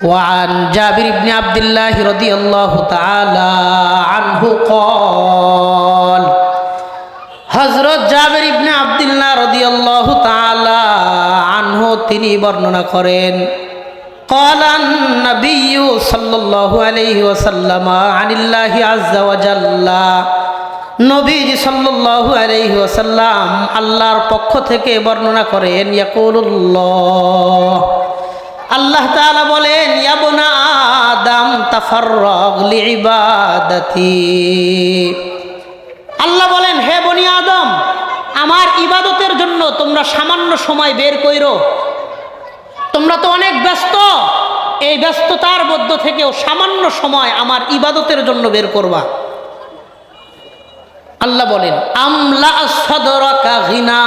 وعن جابر بن عبد الله رضي الله تعالى عنه قال হজরত জাবের ইবনে আবদুল্লাহ রদিয়াল্লাহু তাআলা আনহু তিনি বর্ণনা করেন قال النبي صلى الله عليه وسلم عن الله عز وجل নবীজি সাল্লাল্লাহু আলাইহি ওয়াসাল্লাম আল্লাহর পক্ষ থেকে বর্ণনা করেন ইয়াকুলুল্লাহ আল্লাহ তাআলা বলেন ইয়াবনা আদম তাফাররাগ লিইবাদাতি। আল্লাহ বলেন, হে বনি আদম, আমার ইবাদতের জন্য তোমরা সামান্য সময় বের কইরো। তোমরা তো অনেক ব্যস্ত। এই ব্যস্ততার মধ্য থেকেও সামান্য সময় আমার ইবাদতের জন্য বের করবা। আল্লাহ বলেন, আমলা সদরকা ঘিনা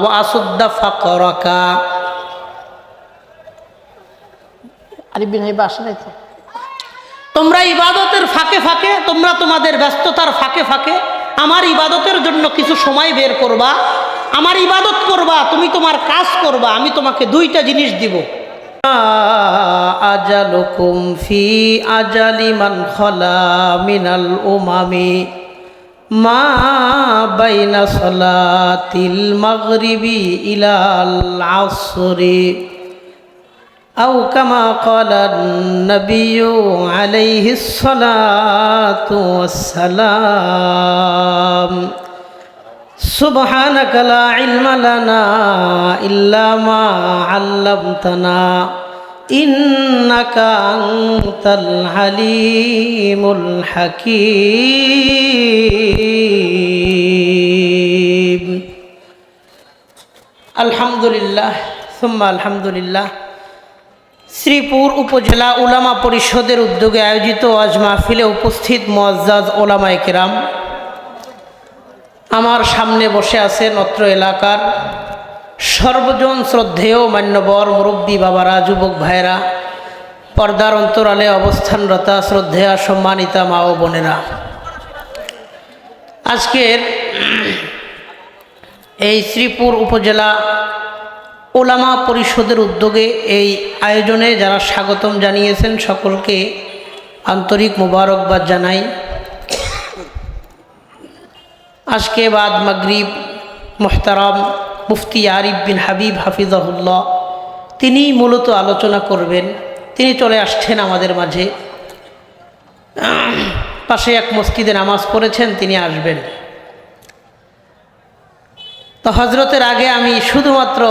ওয়া আসুদ্দা ফাকরকা। আরিবিন ভাই বাসা নাই তো। তোমরা ইবাদতের ফাঁকে ফাঁকে তোমরা তোমাদের ব্যস্ততার ফাঁকে ফাঁকে আমার ইবাদতের জন্য কিছু সময় বের করবা। আমার ইবাদত করবা তুমি তোমার কাজ করবা আমি তোমাকে দুইটা জিনিস দিব। আজালুকুম ফি আজালি মান খলা মিনাল উমামি। মা বাইনা সলাতিল মাগরিবি ইলাল আসরি। أو كما قال النبي عليه الصلاة والسلام سبحانك لا علم لنا إلا ما علمتنا إنك أنت العليم الحكيم الحمد لله ثم الحمد لله শ্রীপুর উপজেলা উলামা পরিষদের উদ্যোগে আয়োজিত আজ মাহফিলে উপস্থিত মোয়াজ্জাজ ওলামা একরাম আমার সামনে বসে আছেন অত্র এলাকার সর্বজন শ্রদ্ধেয় মান্যবর মুরব্বী বাবারা, যুবক ভাইরা পর্দার অন্তরালে অবস্থানরতা, শ্রদ্ধেয়া, সম্মানিতা মা ও বোনেরা। আজকের এই শ্রীপুর উপজেলা ওলামা পরিষদের উদ্যোগে এই আয়োজনে যারা স্বাগতম জানিয়েছেন সকলকে আন্তরিক মোবারকবাদ জানাই। আজকে বাদ মাগরিব মোহতারাম মুফতি আরিফ বিন হাবিব হাফিজাহুল্লাহ, তিনি মূলত আলোচনা করবেন। তিনি চলে আসছেন আমাদের মাঝে। পাশে এক মসজিদে নামাজ পড়েছেন, তিনি আসবেন। তো হজরতের আগে আমি শুধুমাত্র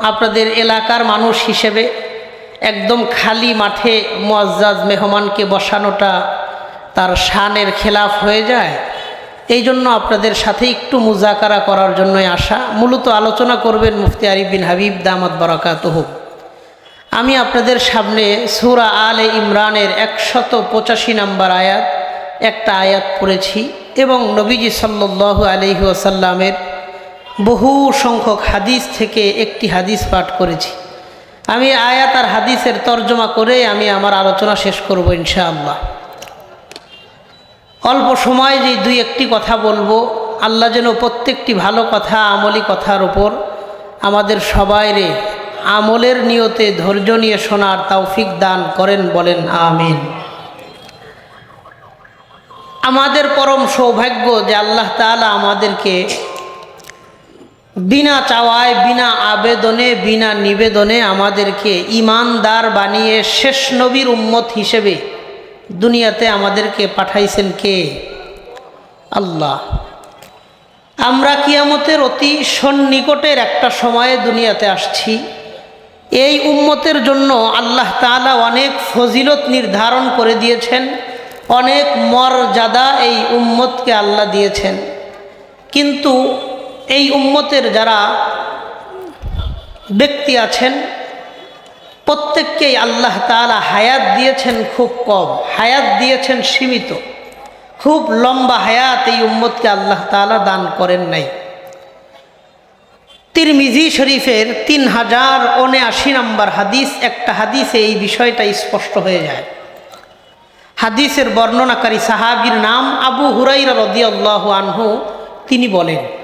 আপনাদের এলাকার মানুষ হিসেবে একদম খালি মাঠে মোয়াজ্জাজ মেহমানকে বসানোটা তার শানের খেলাফ হয়ে যায়। এই জন্য আপনাদের সাথে একটু মুজাকারা করার জন্যই আসা। মূলত আলোচনা করবেন মুফতি আরিফ বিন হাবিব, দামাত বরাকাতহ। আমি আপনাদের সামনে সুরা আলে ইমরানের একশত পঁচাশি নম্বর আয়াত, একটা আয়াত পড়েছি এবং নবীজি সাল্লু আলহি ওসাল্লামের বহু সংখ্যক হাদিস থেকে একটি হাদিস পাঠ করেছি। আমি আয়াত আর হাদিসের তর্জমা করে আমি আমার আলোচনা শেষ করব ইনশাআল্লাহ। অল্প সময় যে দুই একটি কথা বলব, আল্লাহ যেন প্রত্যেকটি ভালো কথা, আমলি কথার ওপর আমাদের সবাইরে আমলের নিয়তে ধৈর্য নিয়ে শোনার তৌফিক দান করেন বলেন, আমিন। আমাদের পরম সৌভাগ্য যে আল্লাহ তালা আমাদেরকে বিনা চাওয়ায়, বিনা আবেদনে, বিনা নিবেদনে আমাদেরকে ইমানদার বানিয়ে শেষ নবীর উম্মত হিসেবে দুনিয়াতে আমাদেরকে পাঠাইছেন কে? আল্লাহ। আমরা কিয়ামতের অতি সন্নিকটের একটা সময়ে দুনিয়াতে আসছি। এই উম্মতের জন্য আল্লাহ তালা অনেক ফজিলত নির্ধারণ করে দিয়েছেন। অনেক মর্যাদা এই উম্মতকে আল্লাহ দিয়েছেন। কিন্তু এই উম্মতের যারা ব্যক্তি আছেন, প্রত্যেককেই আল্লাহ তালা হায়াত দিয়েছেন খুব কম, হায়াত দিয়েছেন সীমিত। খুব লম্বা হায়াত এই উম্মতকে আল্লাহ তালা দান করেন নাই। তিরমিজি শরীফের তিন হাজার উনআশি নম্বর হাদিস, একটা হাদিসে এই বিষয়টা স্পষ্ট হয়ে যায়। হাদিসের বর্ণনাকারী সাহাবির নাম আবু হুরাইরা রদিয়াল্লাহ আনহু, তিনি বলেন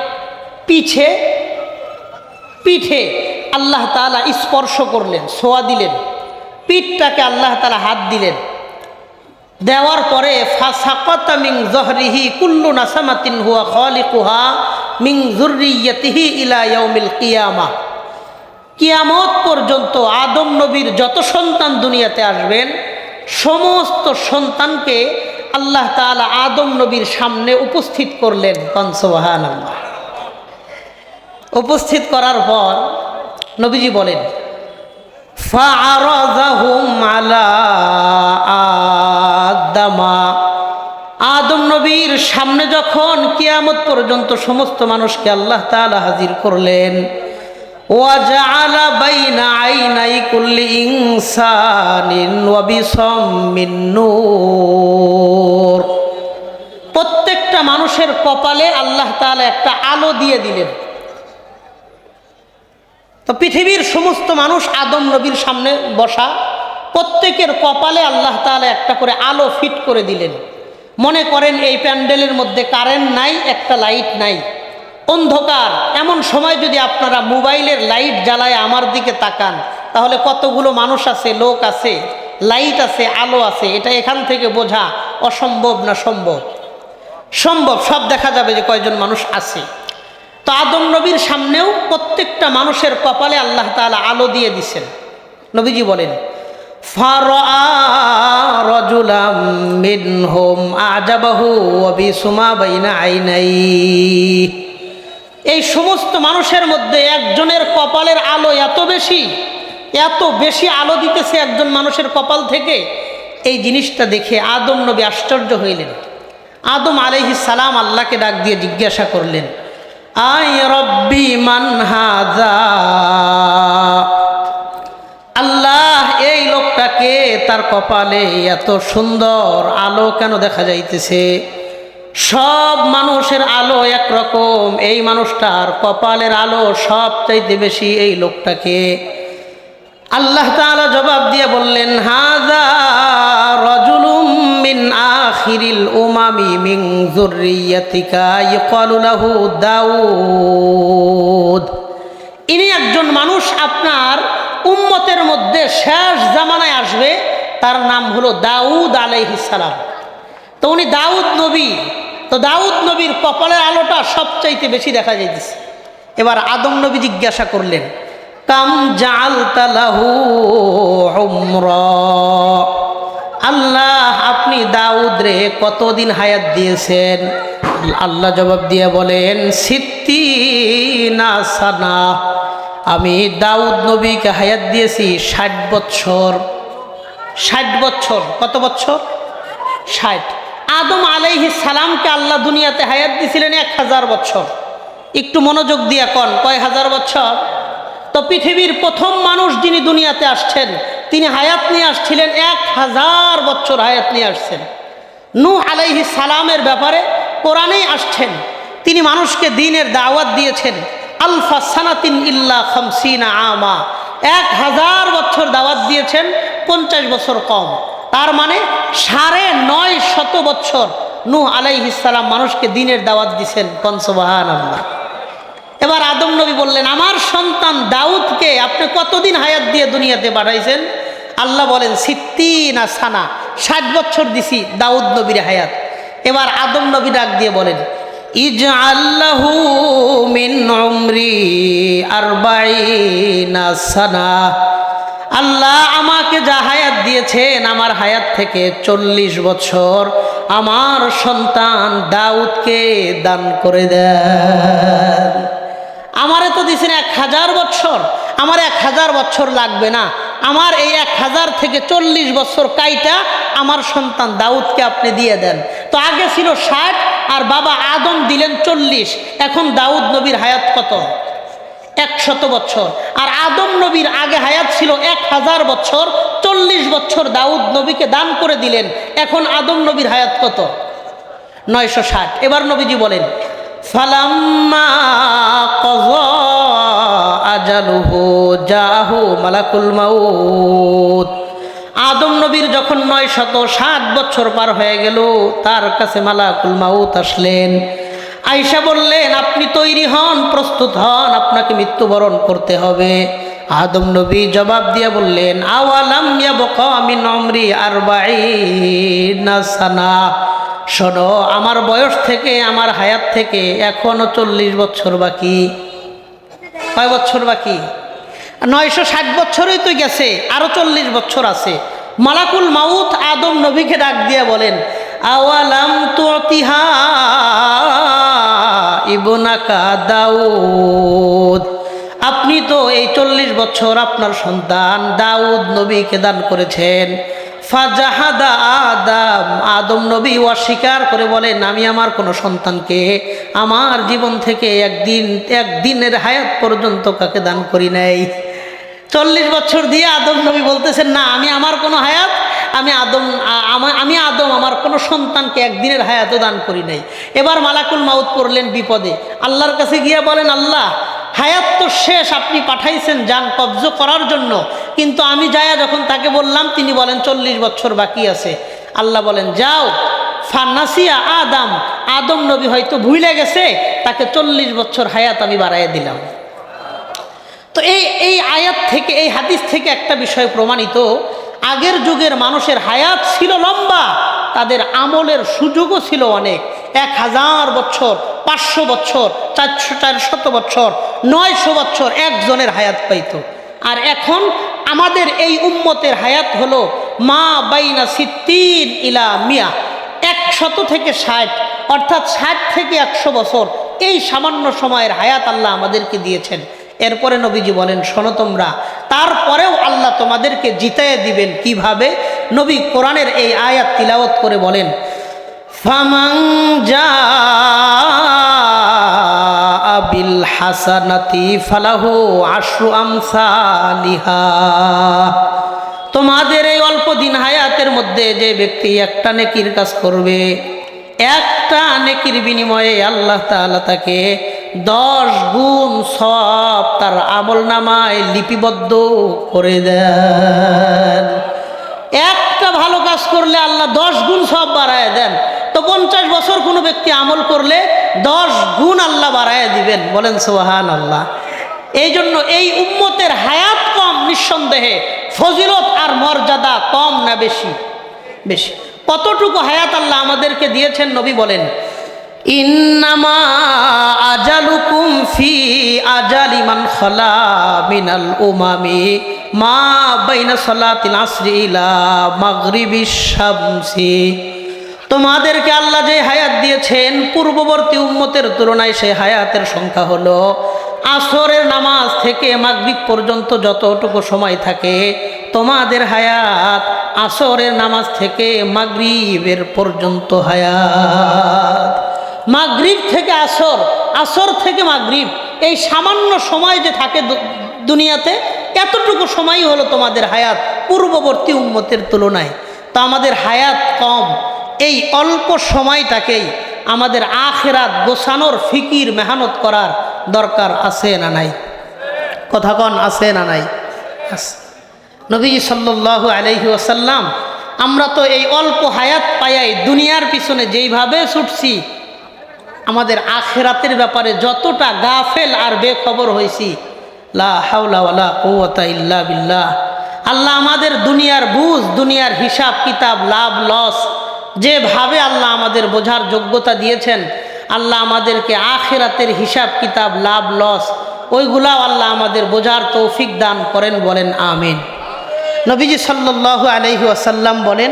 পিছে পিঠে আল্লাহ তালা স্পর্শ করলেন সোয়া দিলেন, পিঠটাকে আল্লাহ তাআলা হাত দিলেন। দেওয়ার পরে, ফাসাকাতা মিং জহরিহি কুল্লু নাসামাতিন হুয়া খালিকুহা মিং যুররিয়াতিহি ইলা কিয়ামা। কিয়ামত পর্যন্ত আদম নবীর যত সন্তান দুনিয়াতে আসবেন, সমস্ত সন্তানকে আল্লাহ তাআলা আদম নবীর সামনে উপস্থিত করলেন। কনসবাহান আল্লাহ উপস্থিত করার পর নবীজি বলেন فعرضهم على আদামা আদম নবীর সামনে যখন কিয়ামত পর্যন্ত সমস্ত মানুষকে আল্লাহ তাআলা হাজির করলেন وجعل بين عيني كل إنسان وبصم من نور প্রত্যেকটা মানুষের কপালে আল্লাহ তাআলা একটা আলো দিয়ে দিলেন তো পৃথিবীর সমস্ত মানুষ আদম নবীর সামনে বসা, প্রত্যেকের কপালে আল্লাহ তাআলা একটা করে আলো ফিট করে দিলেন। মনে করেন এই প্যান্ডেলের মধ্যে কারেন্ট নাই, একটা লাইট নাই। অন্ধকার, এমন সময় যদি আপনারা মোবাইলের লাইট জ্বালায় আমার দিকে তাকান, তাহলে কতগুলো মানুষ আছে, লোক আছে, লাইট আছে, আলো আছে, এটা এখান থেকে বোঝা অসম্ভব না সম্ভব? সম্ভব, সব দেখা যাবে যে কয়জন মানুষ আছে। তো আদম নবীর সামনেও প্রত্যেকটা মানুষের কপালে আল্লাহ তাআলা আলো দিয়ে দিছেন। নবীজি বলেন এই সমস্ত মানুষের মধ্যে একজনের কপালের আলো এত বেশি এত বেশি আলো দিতেছে একজন মানুষের কপাল থেকে, এই জিনিসটা দেখে আদম নবী আশ্চর্য হইলেন। আদম আলাইহিস সালাম আল্লাহকে ডাক দিয়ে জিজ্ঞাসা করলেন আই রব্বি মান হাজা আল্লাহ এই লোকটাকে তার কপালে এত সুন্দর আলো কেন দেখা যাইতেছে? সব মানুষের আলো একরকম, এই মানুষটার কপালের আলো সব চাইতে বেশি এই লোকটাকে। আল্লাহ তাআলা জবাব দিয়ে বললেন হাজা রজুলুম মিন আখিরিল উমামি মিন যুররিয়াতিকা ইকালু লাহু দাউদ। ইনি একজন মানুষ আপনার উম্মতের মধ্যে শেষ জামানায় আসবে, তার নাম হলো দাউদ সালাম। তো উনি দাউদ নবী। তো দাউদ নবীর কপালের আলোটা সবচাইতে বেশি দেখা যাইতেছে। এবার আদম নবী জিজ্ঞাসা করলেন, কাম জাল তালাহু আল্লাহ, আপনি দাউদ রে কতদিন হায়াত দিয়েছেন? আল্লাহ জবাব দিয়ে বলেন সিত্তি না সানা। আমি দাউদ নবীকে হায়াত দিয়েছি ষাট বৎসর। ষাট বৎসর, কত বছর ষাট। আদম আলাইহি সালামকে আল্লাহ দুনিয়াতে হায়াত দিয়েছিলেন এক হাজার বছর একটু মনোযোগ দিয়ে কন, কয় হাজার বছর তো পৃথিবীর প্রথম মানুষ যিনি দুনিয়াতে আসছেন তিনি হায়াত নিয়ে আসছিলেন, এক হাজার বছর হায়াত নিয়ে আসছেন। নু আলাইহি সালামের ব্যাপারে কোরআনেই আসছেন। তিনি মানুষকে দিনের দাওয়াত দিয়েছেন, আলফা সানাতিন ইল্লা খামসিনা আমা। এক হাজার বছর দাওয়াত দিয়েছেন, পঞ্চাশ বছর কম। তার মানে সাড়ে নয় শত বছর নূহ আলাইহিসালাম মানুষকে দিনের দাওয়াত দিছেন কনসবাহান আল্লাহ এবার আদম নবী বললেন, আমার সন্তান দাউদকে আপনি কতদিন হায়াত দিয়ে দুনিয়াতে পাঠাইছেন? আল্লাহ বলেন সিত্তি না সানা ষাট বছর দিছি দাউদ নবীর হায়াত। এবার আদম নবী ডাক দিয়ে বলেন ইজ আল্লাহু সানা আল্লাহ আমাকে যা হায়াত দিয়েছেন আমার হায়াত থেকে চল্লিশ বছর আমার সন্তান দাউদকে দান করে দেন। আমারে তো দিয়েছেন এক হাজার বছর আমার এক হাজার বছর লাগবে না। আমার এই এক হাজার থেকে চল্লিশ বছর কাইটা আমার সন্তান দাউদকে আপনি দিয়ে দেন। তো আগে ছিল ষাট, আর বাবা আদম দিলেন চল্লিশ। এখন দাউদ নবীর হায়াত কত? একশত বছর। আর আদম নবীর আগে হায়াত ছিল এক হাজার বছর, চল্লিশ বছর দাউদ নবীকে দান করে দিলেন। এখন আদম নবীর হায়াত কত? নয়শো ষাট। এবার নবীজি বলেন, ফালাম্মা কযা আজালুহু জাহু মালাকুল মাউত। আদম নবীর যখন নয় শত সাত বছর পার হয়ে গেল, তার কাছে মালাকুল মাউত আসলেন। আয়সা বললেন, আপনি তৈরি হন, প্রস্তুত হন, আপনাকে মৃত্যুবরণ করতে হবে। আদম নবী জবাব দিয়ে বললেন, আওয়ালাম মিন আমরি আরবাঈনা সানা। শোনো, আমার বয়স থেকে, আমার হায়াত থেকে এখনও চল্লিশ বছর বাকি। কয় বছর বাকি? নয়শো ষাট বছরই তো গেছে, আরও চল্লিশ বছর আছে। মালাকুল মাউত আদম নবীকে ডাক দিয়ে বলেন, আওয়ালাম তুতিহা ইবনাকা দাউদ? আপনি তো এই চল্লিশ বছর আপনার সন্তান দাউদ নবীকে দান করেছেন। ফাজাহাদা আদাম, আদম নবী অস্বীকার করে বলেন, আমি আমার কোনো সন্তানকে আমার জীবন থেকে একদিন, একদিনের হায়াত পর্যন্ত কাকে দান করি নাই? চল্লিশ বছর দিয়ে আদম নবী বলতেছেন, না, আমি আমার কোনো হায়াত আমি আদম আমি আদম, আমার কোনো সন্তানকে একদিনের হায়াতও দান করি নাই। এবার মালাকুল মাউত পড়লেন বিপদে। আল্লাহর কাছে গিয়ে বলেন, আল্লাহ, হায়াত তো শেষ, আপনি পাঠাইছেন যান কবজ করার জন্য। কিন্তু আমি যায়া যখন তাকে বললাম, তিনি বলেন, চল্লিশ বছর বাকি আছে। আল্লাহ বলেন, যাও ফান্নাসিয়া আদম আদম নবী হয়তো ভুলে গেছে, তাকে চল্লিশ বছর হায়াত আমি বাড়াইয়া দিলাম। তো এই এই আয়াত থেকে, এই হাদিস থেকে একটা বিষয় প্রমাণিত আগের যুগের মানুষের হায়াত ছিল লম্বা, তাদের আমলের সুযোগও ছিল অনেক। এক হাজার বছর, পাঁচশো বছর, চারশো, চারশত বছর, নয়শো বছর একজনের হায়াত পাইতো। আর এখন আমাদের এই উম্মতের হায়াত হলো মা বাইনা সিদ্দিন ইলা মিয়া। একশত থেকে ষাট, অর্থাৎ ষাট থেকে একশো বছর, এই সামান্য সময়ের হায়াত আল্লাহ আমাদেরকে দিয়েছেন। এরপরে নবীজি বলেন, শোনো তোমরা, তারপরেও আল্লাহ তোমাদেরকে জিতাইয়ে দিবেন কীভাবে? নবী কোরআনের এই আয়াত তিলাওয়াত করে বলেন ফামাং হাসানাতি ফালাহু আশরু আমসালিহা। তোমাদের এই অল্প দিন হায়াতের মধ্যে যে ব্যক্তি একটা নেকির কাজ করবে, একটা নেকির বিনিময়ে আল্লাহ তাআলা তাকে দশ গুণ সব তার আমল নামায় লিপিবদ্ধ করে দেন। একটা ভালো কাজ করলে আল্লাহ দশ গুণ সব বাড়ায় দেন। তো পঞ্চাশ বছর কোনো ব্যক্তি আমল করলে দশ গুণ আল্লাহ বাড়ায় দিবেন। বলেন সোহান আল্লাহ এই জন্য এই উম্মতের হায়াত কম, নিঃসন্দেহে। ফজিলত আর মর্যাদা কম না বেশি? বেশি। কতটুকু হায়াত আল্লাহ আমাদেরকে দিয়েছেন নবী বলেন মা ইলা মাগরিবিশ শামসি। তোমাদেরকে আল্লাহ যে হায়াত দিয়েছেন, পূর্ববর্তী উম্মতের তুলনায় সেই হায়াতের সংখ্যা হলো আসরের নামাজ থেকে মাগরিব পর্যন্ত যতটুকু সময় থাকে, তোমাদের হায়াত আসরের নামাজ থেকে মাগরিবের পর্যন্ত হায়াত। মাগরিব থেকে আসর আসর থেকে মাগরিব। এই সামান্য সময় যে থাকে দুনিয়াতে, এতটুকু সময়ই হলো তোমাদের হায়াত পূর্ববর্তী উম্মতের তুলনায়। তো আমাদের হায়াত কম। এই অল্প সময়টাকেই আমাদের আখেরাত গোছানোর ফিকির মেহনত করার দরকার আছে না নাই? কথা কন, আছে না নাই? আছে নবীজি সাল্লাহ আলহি ওসাল্লাম আমরা তো এই অল্প হায়াত পায়াই দুনিয়ার পিছনে যেইভাবে ছুটছি আমাদের আখেরাতের ব্যাপারে যতটা গাফেল আর বেখবর হয়েছি, লা বিল্লাহ। আল্লাহ আমাদের দুনিয়ার বুঝ, দুনিয়ার হিসাব, কিতাব, লাভ, লস, যেভাবে আল্লাহ আমাদের বোঝার যোগ্যতা দিয়েছেন, আল্লাহ আমাদেরকে আখেরাতের হিসাব, কিতাব, লাভ, লস, ওইগুলাও আল্লাহ আমাদের বোঝার তৌফিক দান করেন বলেন, আমিন। নবীজি সাল্লাল্লাহু আলহি আসাল্লাম বলেন,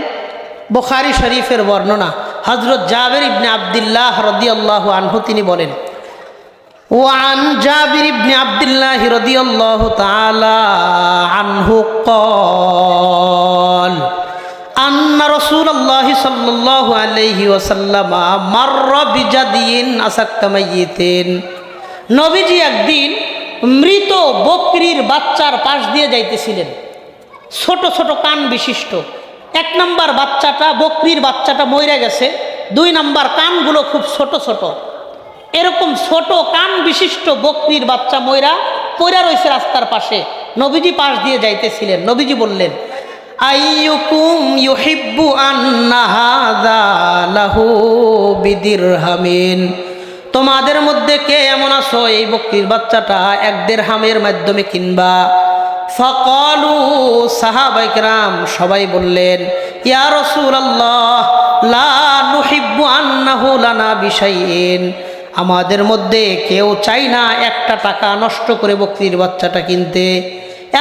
বোখারি শরীফের বর্ণনা হজরত জাবের ইবনে আবদুল্লাহ রদিয়াল্লাহু আনহু তিনি বলেন وعن جابر بن عبد الله رضي الله تعالى عنه قال أن رسول الله صلى الله عليه وسلم مر بجدي أسكت ميتين নবীজি একদিন মৃত বকরির বাচ্চার পাশ দিয়ে যাইতেছিলেন ছোট ছোট কান বিশিষ্ট এক নাম্বার বাচ্চাটা, বকরির বাচ্চাটা মরে গেছে। দুই নাম্বার কানগুলো খুব ছোট ছোট। এরকম ছোট কান বিশিষ্ট বকরির বাচ্চা ময়রা পয়রা রয়েছে রাস্তার পাশে। নবীজি পাশ দিয়ে যাইতেছিলেন। নবীজি বললেন বিদিরহামিন। তোমাদের মধ্যে কে এমন আছো? এই বকরির বাচ্চাটা এক দেড়হামের মাধ্যমে কিনবা। ফকলু সাহাবাইকরাম সবাই বললেন, ইয়া রাসূলুল্লাহ, লা নুহিব্বু আন্নাহু লানা বিশাইইন। আমাদের মধ্যে কেউ চাই না একটা টাকা নষ্ট করে বকরির বাচ্চাটা কিনতে।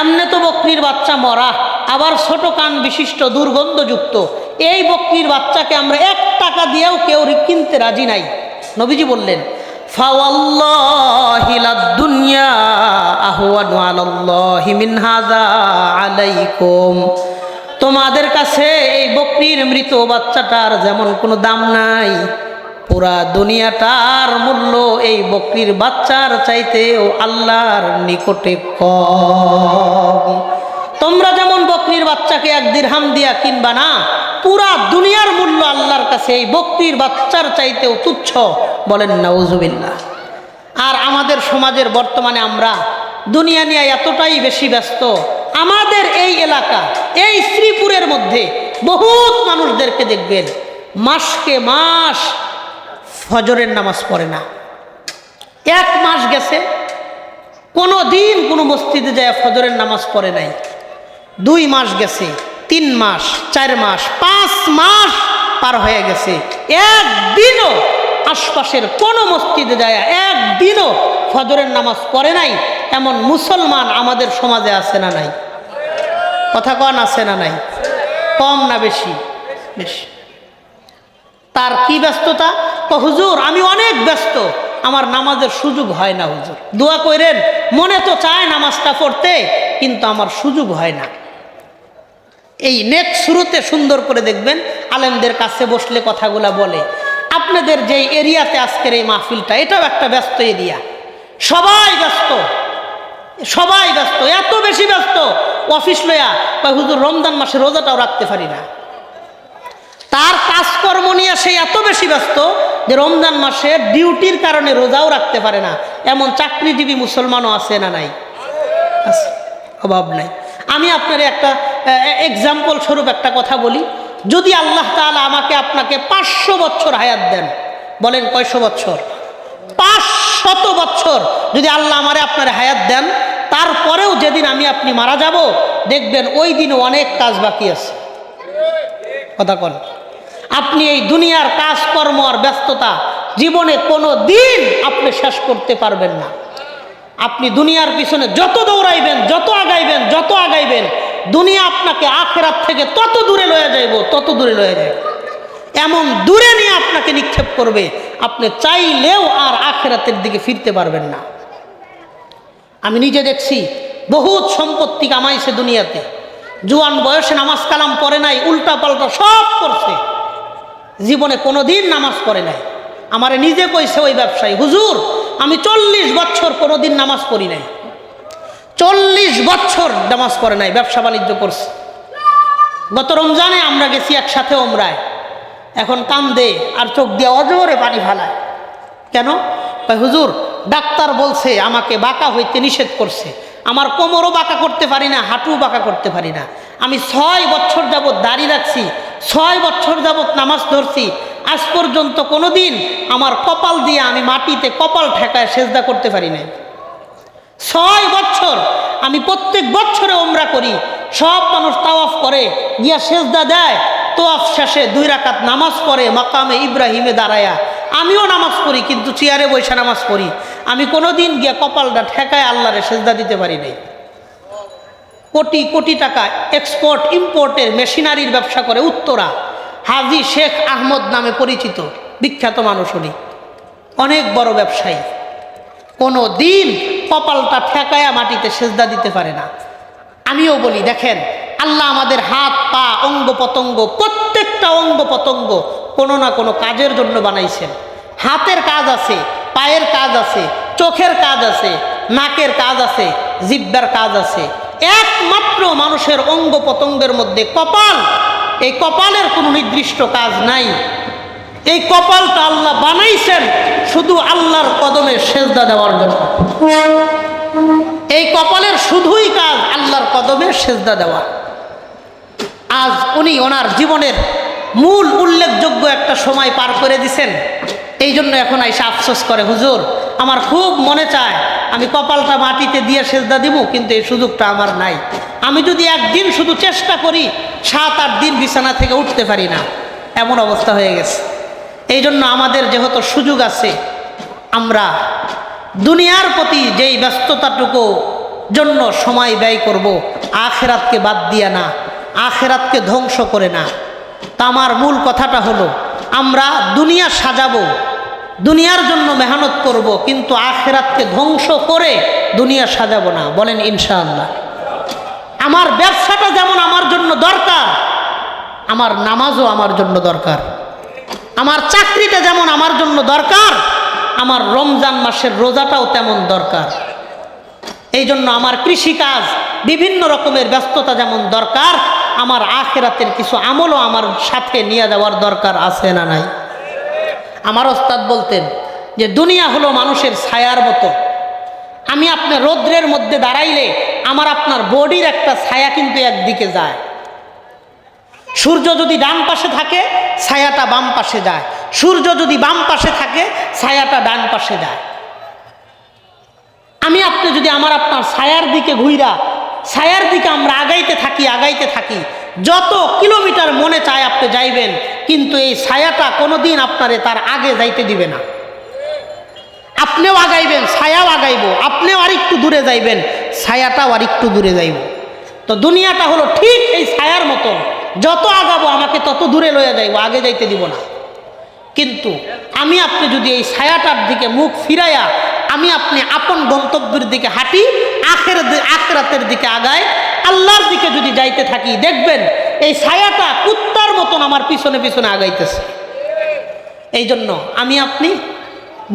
এমনি তো বকরির বাচ্চা মরা, আবার ছোট কান বিশিষ্ট দুর্গন্ধযুক্ত। এই বকরির বাচ্চাকে আমরা এক টাকা দিয়েও কেউ কিনতে রাজি নাই। নবীজি বললেন আলাইকুম। তোমাদের কাছে এই বকরির মৃত বাচ্চাটার যেমন কোনো দাম নাই, পুরা দুনিয়াটার মূল্য এই বকরির বাচ্চার চাইতেও আল্লাহর নিকটে কম। তোমরা যেমন বকরির বাচ্চাকে এক দিরহাম দিয়া কিনবা না পুরা দুনিয়ার মূল্য আল্লাহর কাছে, এই বকরির বাচ্চার চাইতেও তুচ্ছ বলেন নাউজুবিল্লাহ। আর আমাদের সমাজের বর্তমানে আমরা দুনিয়া নিয়ে এতটাই বেশি ব্যস্ত। আমাদের এই এলাকা, এই শ্রীপুরের মধ্যে বহুত মানুষদেরকে দেখবেন, মাসকে মাস ফজরের নামাজ পড়ে না। এক মাস গেছে, কোনো দিন কোনো মসজিদে যায় ফজরের নামাজ পড়ে নাই। দুই মাস গেছে, তিন মাস, চার মাস, পাঁচ মাস পার হয়ে গেছে। একদিনও আশপাশের কোনো মসজিদে যায় একদিনও ফজরের নামাজ পড়ে নাই। এমন মুসলমান আমাদের সমাজে আছে না নাই? কথা কন, আছে না নাই? কম না বেশি? বেশি। তার কি ব্যস্ততা? তো হুজুর, আমি অনেক ব্যস্ত। আমার নামাজের সুযোগ হয় না, হুজুর। দোয়া করেন মনে তো চায় নামাজটা পড়তে, কিন্তু আমার সুযোগ হয় না। এই নেট শুরুতে সুন্দর করে দেখবেন, আলেমদের কাছে বসলে কথাগুলা বলে। আপনাদের যে এরিয়াতে আজকের এই মাহফিলটা, এটাও একটা ব্যস্ত এরিয়া। সবাই ব্যস্ত। সবাই ব্যস্ত, এত বেশি ব্যস্ত। অফিস লয়া বা হুজুর, রমজান মাসে রোজাটাও রাখতে পারি না। তার কাজকর্ম নিয়ে সে এত বেশি ব্যস্ত যে রমজান মাসে ডিউটির কারণে রোজাও রাখতে পারে না। এমন চাকরিজীবী মুসলমানও আছে না নাই? অভাব নাই। আমি আপনার একটা এক্সাম্পল স্বরূপ একটা কথা বলি। যদি আল্লাহ তাআলা আমাকে আপনাকে পাঁচশো বছর হায়াত দেন, বলেন কয়শো বছর? পাঁচশত বছর যদি আল্লাহ আমারে আপনার হায়াত দেন, তারপরেও যেদিন আমি আপনি মারা যাব, দেখবেন ওই দিনও অনেক কাজ বাকি আছে। কথা কন। আপনি এই দুনিয়ার কাজকর্ম আর ব্যস্ততা জীবনে কোনো দিন আপনি শেষ করতে পারবেন না। আপনি দুনিয়ার পিছনে যত দৌড়াইবেন, যত আগাইবেন যত আগাইবেন দুনিয়া আপনাকে আখেরাত থেকে তত দূরে লয়ে যাইব, তত দূরে লয়ে যাইব। এমন দূরে নিয়ে আপনাকে নিক্ষেপ করবে, আপনি চাইলেও আর আখেরাতের দিকে ফিরতে পারবেন না। আমি নিজে দেখছি, বহুত সম্পত্তি কামাইছে দুনিয়াতে। জুয়ান বয়সে নামাজ কালাম পড়ে নাই, উল্টা পাল্টা সব করছে। জীবনে কোনো দিন নামাজ পড়ে নাই। আমারে নিজে কইছে ওই ব্যবসায়ী, হুজুর, আমি চল্লিশ বছর কোনো দিন নামাজ পড়ি নাই। চল্লিশ বছর নামাজ পড়ে নাই, ব্যবসা বাণিজ্য করছে। গত রমজানে আমরা গেছি একসাথে ওমরায়। এখন কান্দে আর চোখ দিয়ে অজরে পানি ফালায়। কেন? হুজুর, ডাক্তার বলছে আমাকে বাঁকা হইতে নিষেধ করছে। আমার কোমরও বাঁকা করতে পারি না হাঁটু বাঁকা করতে পারি না। আমি ছয় বছর যাবৎ দাড়ি রাখছি, ছয় বছর যাবৎ নামাজ ধরছি। আজ পর্যন্ত কোনো দিন আমার কপাল দিয়ে আমি মাটিতে কপাল ঠেকায় সেজদা করতে পারি নাই। ছয় বছর আমি প্রত্যেক বছরে ওমরা করি। সব মানুষ তাওয়াফ করে গিয়া সেজদা দেয়, তোয়াফ শেষে দুই রাকাত নামাজ পড়ে মাকামে ইব্রাহিমে দাঁড়ায়া। আমিও নামাজ পড়ি, কিন্তু চেয়ারে বৈশা নামাজ পড়ি। আমি কোনো দিন গিয়া কপালটা ঠেকায় আল্লাহরে সেজদা দিতে পারি নাই। কোটি কোটি টাকা এক্সপোর্ট ইম্পোর্টের মেশিনারির ব্যবসা করে উত্তরা। হাজি শেখ আহমদ নামে পরিচিত, বিখ্যাত মানুষ উনি। অনেক বড় ব্যবসায়ী। কোনো দিন কপালটা ঠেকায়া মাটিতে সেজদা দিতে পারে না। আমিও বলি, দেখেন, আল্লাহ আমাদের হাত, পা অঙ্গ পতঙ্গ প্রত্যেকটা অঙ্গ পতঙ্গ কোনো না কোনো কাজের জন্য বানাইছেন। হাতের কাজ আছে, পায়ের কাজ আছে, চোখের কাজ আছে, নাকের কাজ আছে, জিব্বার কাজ আছে। একমাত্র মানুষের অঙ্গ পতঙ্গের মধ্যে কপাল, এই কপালের কোনো নির্দিষ্ট কাজ নাই। এই কপালটা আল্লাহ বানাইছেন শুধু আল্লাহর কদমে সেজদা দেওয়ার জন্য। এই কপালের শুধুই কাজ আল্লাহর কদমে সেজদা দেওয়া। আজ উনি ওনার জীবনের মূল উল্লেখযোগ্য একটা সময় পার করে দিছেন। এই জন্য এখন আইসা আফসোস করে, হুজুর, আমার খুব মনে চায় আমি কপালটা মাটিতে দিয়ে সেজদা দিব কিন্তু এই সুযোগটা আমার নাই। আমি যদি একদিন শুধু চেষ্টা করি, সাত আট দিন বিছানা থেকে উঠতে পারি না। এমন অবস্থা হয়ে গেছে। এই জন্য আমাদের যেহেতু সুযোগ আছে, আমরা দুনিয়ার প্রতি যেই ব্যস্ততাটুকু জন্য সময় ব্যয় করব, আখেরাতকে বাদ দিয়া না, আখেরাতকে ধ্বংস করে না। তা আমার মূল কথাটা হলো, আমরা দুনিয়া সাজাবো, দুনিয়ার জন্য মেহনত করব, কিন্তু আখেরাতকে ধ্বংস করে দুনিয়া সাজাবো না। বলেন ইনশাআল্লাহ। আমার ব্যবসাটা যেমন আমার জন্য দরকার, আমার নামাজও আমার জন্য দরকার। আমার চাকরিটা যেমন আমার জন্য দরকার, আমার রমজান মাসের রোজাটাও তেমন দরকার। এই জন্য আমার কৃষিকাজ বিভিন্ন রকমের ব্যস্ততা যেমন দরকার, আমার আখেরাতের কিছু আমলও আমার সাথে নিয়ে যাওয়ার দরকার আছে না নাই? আমার ওস্তাদ বলতেন যে, দুনিয়া হলো মানুষের ছায়ার মতো। আমি আপনার রৌদ্রের মধ্যে দাঁড়াইলে আমার আপনার বডির একটা ছায়া কিন্তু একদিকে যায়। সূর্য যদি ডান পাশে থাকে, ছায়াটা বাম পাশে যায়। সূর্য যদি বাম পাশে থাকে, ছায়াটা ডান পাশে যায়। আমি আপনি যদি আমার আপনার ছায়ার দিকে ঘুইরা, ছায়ার দিকে আমরা আগাইতে থাকি আগাইতে থাকি, যত কিলোমিটার মনে চায় আপনি যাইবেন, কিন্তু এই ছায়াটা কোনোদিন আপনারে তার আগে যাইতে দিবে না। আপনিও আগাইবেন, ছায়াও আগাইব, আপনিও আর একটু দূরে যাইবেন, ছায়াটাও আর একটু দূরে যাইব। তো দুনিয়াটা হলো ঠিক এই ছায়ার মতন। যত আগাবো আমাকে তত দূরে লয়ে যাইব, আগে যাইতে দিব না। কিন্তু আমি আপনি যদি এই ছায়াটার দিকে মুখ ফিরাইয়া আমি আপনি আপন গন্তব্যের দিকে হাঁটি, আখের আখরাতের দিকে আগায় আল্লাহর দিকে যদি যাইতে থাকি, দেখবেন এই ছায়াটা কুত্তার মতন আমার পিছনে পিছনে আগাইতেছে। এই জন্য আমি আপনি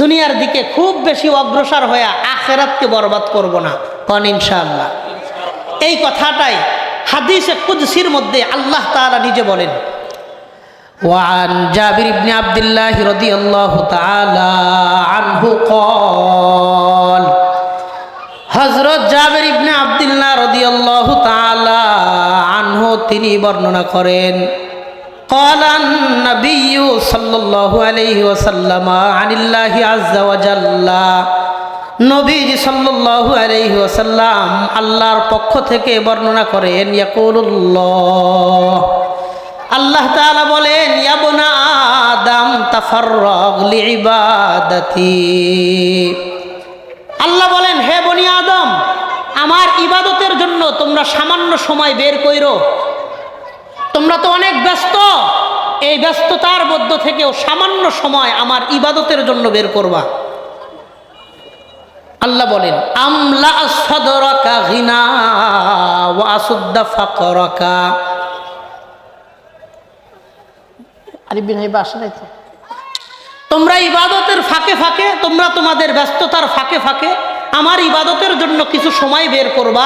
দুনিয়ার দিকে খুব বেশি অগ্রসর হইয়া আখেরাতকে বরবাদ করব না, কন ইনশাআল্লাহ। এই কথাটাই হাদিসে কুদসির মধ্যে আল্লাহ তাআলা নিজে বলেন وعن جابر بن عبد الله رضي الله تعالى عنه قال হজরত জাবের ইবনে আবদুল্লাহ রদিয়াল্লাহু তাআলা আনহু তিনি বর্ণনা করেন قال النبي صلى الله عليه وسلم عن الله عز وجل নবীজি সাল্লাল্লাহু আলাইহি আল্লাহর পক্ষ থেকে বর্ণনা করেন আল্লাহ তাআলা বলেন আদম আল্লাহ বলেন, হে বনি আদম, আমার ইবাদতের জন্য তোমরা সামান্য সময় বের কইরো। তোমরা তো অনেক ব্যস্ত, এই ব্যস্ততার মধ্য থেকেও সামান্য সময় আমার ইবাদতের জন্য বের করবা। আল্লাহ বলেন আমলা সদরকা ঘিনা ওয়াসুদ্দা ফাকরকা। আরিবিন হাইবা আসে নাই তো? তোমরা ইবাদতের ফাঁকে ফাঁকে তোমরা তোমাদের ব্যস্ততার ফাঁকে ফাঁকে আমার ইবাদতের জন্য কিছু সময় বের করবা।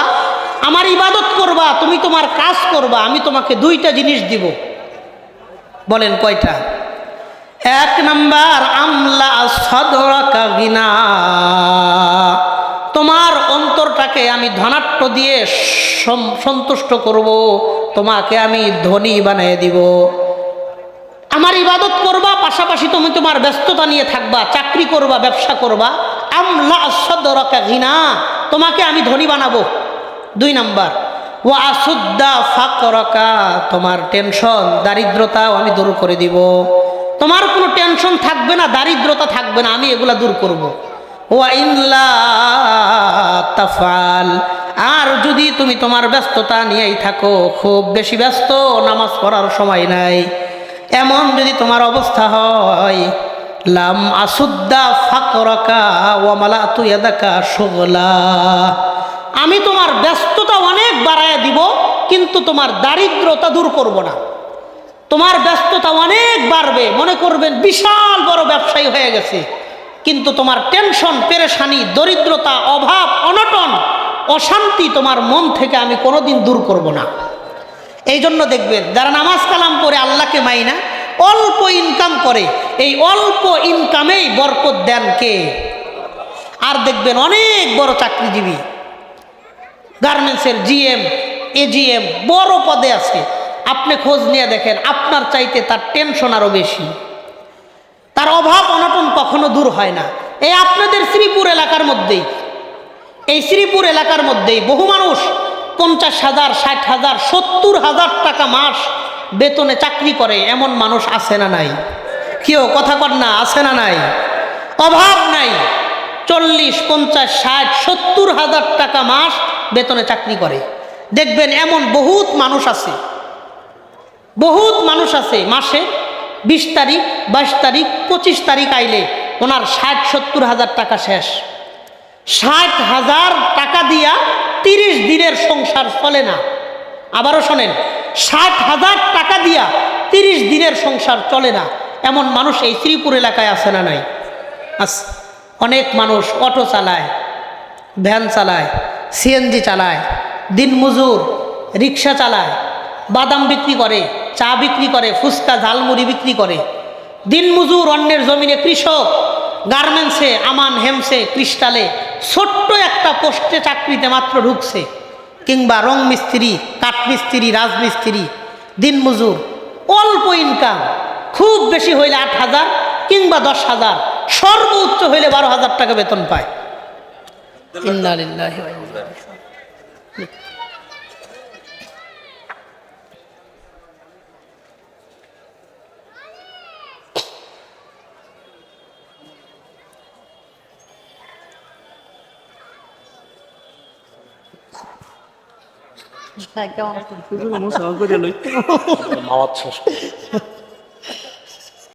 আমার ইবাদত করবা তুমি তোমার কাজ করবা আমি তোমাকে দুইটা জিনিস দিব। বলেন কয়টা? এক নাম্বার আমলা সদরকা গিনা। অন্তরটাকে আমি ধনাট্য দিয়ে সন্তুষ্ট করব। তোমাকে আমি ধনী বানিয়ে দিব। আমার ইবাদত করবা, পাশাপাশি তুমি তোমার ব্যস্ততা নিয়ে থাকবা, চাকরি করবা, ব্যবসা করবা। আমলা তোমাকে আমি ধনী বানাবো। দুই নাম্বার ও আসুদ্দা ফাকরকা, তোমার টেনশন, দারিদ্রতাও আমি দূর করে দিব। তোমার কোনো টেনশন থাকবে না, দারিদ্রতা থাকবে না, আমি এগুলা দূর করব। তাফাল আর যদি তুমি তোমার ব্যস্ততা নিয়েই থাকো, খুব বেশি ব্যস্ত নামাজ পড়ার সময় নাই। এমন যদি তোমার অবস্থা হয়, লাম আসুদ্দা ফাকরকা ওয়ামালা তুই এদাকা সুগলা আমি তোমার ব্যস্ততা অনেক বাড়ায় দিব, কিন্তু তোমার দারিদ্রতা দূর করব না। তোমার ব্যস্ততা অনেক বাড়বে, মনে করবেন বিশাল বড় ব্যবসায়ী হয়ে গেছে। কিন্তু তোমার টেনশন, পেরেশানি, দরিদ্রতা, অভাব, অনটন, অশান্তি তোমার মন থেকে আমি কোনোদিন দূর করব না। এই জন্য দেখবেন, যারা নামাজ কালাম করে আল্লাহকে মাই না, অল্প ইনকাম করে। এই অল্প ইনকামেই বরকত দেন কে? আর দেখবেন অনেক বড় চাকরিজীবী, গার্মেন্টসের জিএম, এজিএম, বড় পদে আছে। আপনি খোঁজ নিয়ে দেখেন, আপনার চাইতে তার টেনশন আরও বেশি। তার অভাব, অনটন কখনো দূর হয় না। এই আপনাদের শ্রীপুর এলাকার মধ্যেই। এই শ্রীপুর এলাকার মধ্যেই বহু মানুষ পঞ্চাশ হাজার, ষাট হাজার, সত্তর হাজার টাকা মাস বেতনে চাকরি করে, এমন মানুষ আছে না নাই? কেউ কথা কর না, আছে না নাই? অভাব নাই। চল্লিশ, পঞ্চাশ, ষাট, সত্তর হাজার টাকা মাস বেতনে চাকরি করে। দেখবেন এমন বহুত মানুষ আছে। বহুত মানুষ আছে মাসে বিশ তারিখ, বাইশ তারিখ, পঁচিশ তারিখ আইলে ওনার ষাট, সত্তর হাজার টাকা শেষ। ষাট হাজার টাকা দিয়া তিরিশ দিনের সংসার চলে না। আবারও শোনেন, ষাট হাজার টাকা দিয়া তিরিশ দিনের সংসার চলে না। এমন মানুষ এই শ্রীপুর এলাকায় আছে না নাই? আস, অনেক মানুষ অটো চালায়, ভ্যান চালায়, সিএনজি চালায়, দিনমজুর, রিক্সা চালায়, বাদাম বিক্রি করে চা বিক্রি করে ফুচকা ঝালমুড়ি বিক্রি করে। দিনমজুর অন্যের জমিনে কৃষক গার্মেন্টসে আমান হেমসে ক্রিস্টালে ছোট্ট একটা পোস্টে চাকরিতে মাত্র ঢুকছে। কিংবা রং মিস্ত্রি কাঠমিস্ত্রি রাজমিস্ত্রি দিনমজুর অল্প ইনকাম খুব বেশি হইলে আট হাজার কিংবা দশ হাজার সর্বোচ্চ হইলে বারো হাজার টাকা বেতন পায়। লিল্লাহি ওয়া ইন্না ইলাইহি রাজিউন। মাওয়াত শেষ করে।